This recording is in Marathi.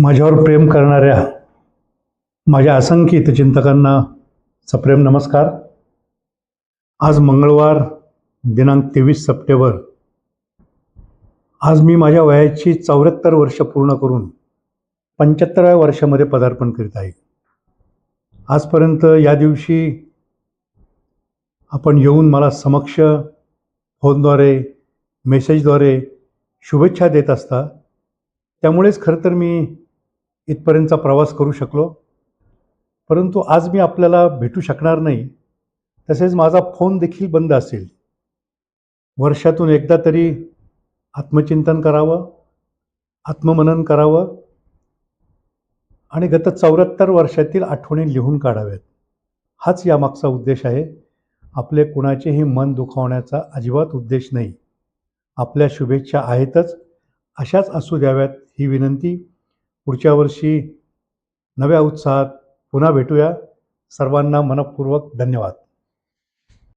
माझ्यावर प्रेम करणाऱ्या माझ्या असंख्य चिंतकांना सप्रेम नमस्कार. आज मंगळवार दिनांक तेवीस सप्टेंबर. आज मी माझ्या वयाची चौऱ्याहत्तर वर्ष पूर्ण करून पंच्याहत्तराव्या वर्षामध्ये पदार्पण करीत आहे. आजपर्यंत या दिवशी आपण येऊन मला समक्ष फोनद्वारे मेसेजद्वारे शुभेच्छा देत असता त्यामुळेच खरं तर मी इथपर्यंतचा प्रवास करू शकलो. परंतु आज मी आपल्याला भेटू शकणार नाही तसेच माझा फोन देखील बंद असेल. वर्षातून एकदा तरी आत्मचिंतन करावं आत्ममनन करावं आणि गत चौऱ्याहत्तर वर्षातील आठवणी लिहून काढाव्यात. हाच यामागचा उद्देश आहे. आपले कुणाचेही मन दुखावण्याचा अजिबात उद्देश नाही. आपल्या शुभेच्छा आहेतच अशाच असू द्याव्यात ही विनंती. पुढच्या वर्षी नव्या उत्साहात पुन्हा भेटूया. सर्वांना मनपूर्वक धन्यवाद.